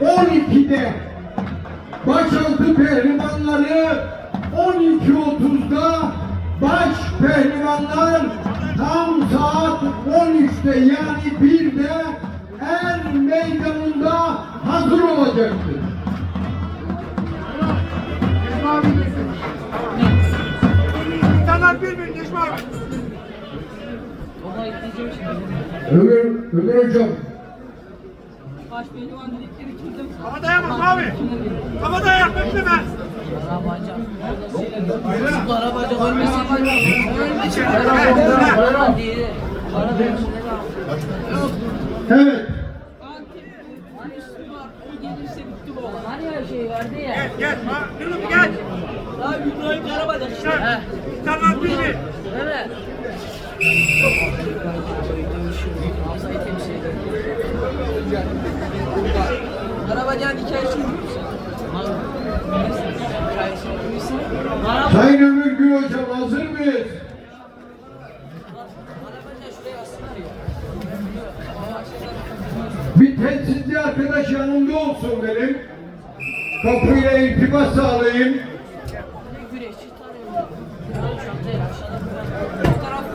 12'de başaltı pehlivanları 12.30'da baş pehlivanlar tam saat 13'te yani 1'de er meydanında hazır olacaktır. İnsanlar birbirini Necmi abi. Ömür, Ömür hocam Baş pehlivan dedikleri kimde? Kafa dayanmaz abi. Kafa dayak bekleme. Arabacan. Hayır. Bu arabacan ölmesin. Ölmesin. Evet şey vardı ya. Gel gel. Yürü gel. Daha İbrahim Karabacan işte. Gel. Heh. İnsanlar birbirini. Evet. Arabacan hikayesi Sayın Ömür Gül Hocam hazır mıyız? Bir telsizli arkadaş yanımda olsun benim. Kapıyla iltimas sağlayayım. Güreşçi tanıyorum. Şu anda aşağıda.